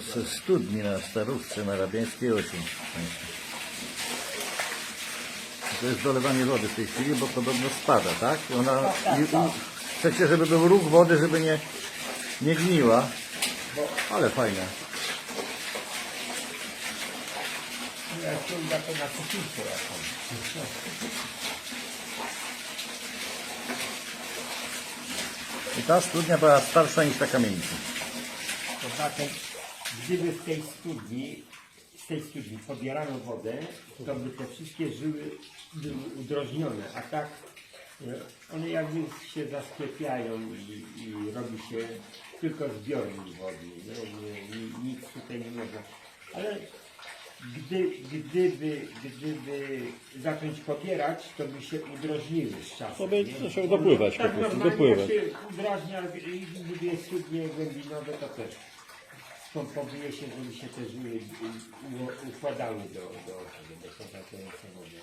To ze studni na Starówce, na Rabiańskiej 8. To jest dolewanie wody w tej chwili, bo podobno spada, tak? I Ona, Tak, i, i chcecie, żeby był ruch wody, żeby nie, nie gniła. Ale fajne. Ja ciągle to na kupiłkę jakąś. I ta studnia była starsza niż ta kamienica. To znaczy, gdyby w tej studni, z tej studni pobierano wodę, to by te wszystkie żyły były udrożnione, a tak e, one jakby się zasklepiają i, i robi się tylko zbiornik wody. No, nie, ni- nic tutaj nie można. Ale gdy, gdyby, gdyby zacząć pobierać, to by się udrożniły z czasem. To by nie? zaczęło dopływać po tak prostu, normalnie dopływać. się udrażnia i dwie studnie głębinowe to też pompowuje się, żeby się te u- układały do, do, do, do pozakręcenia wody.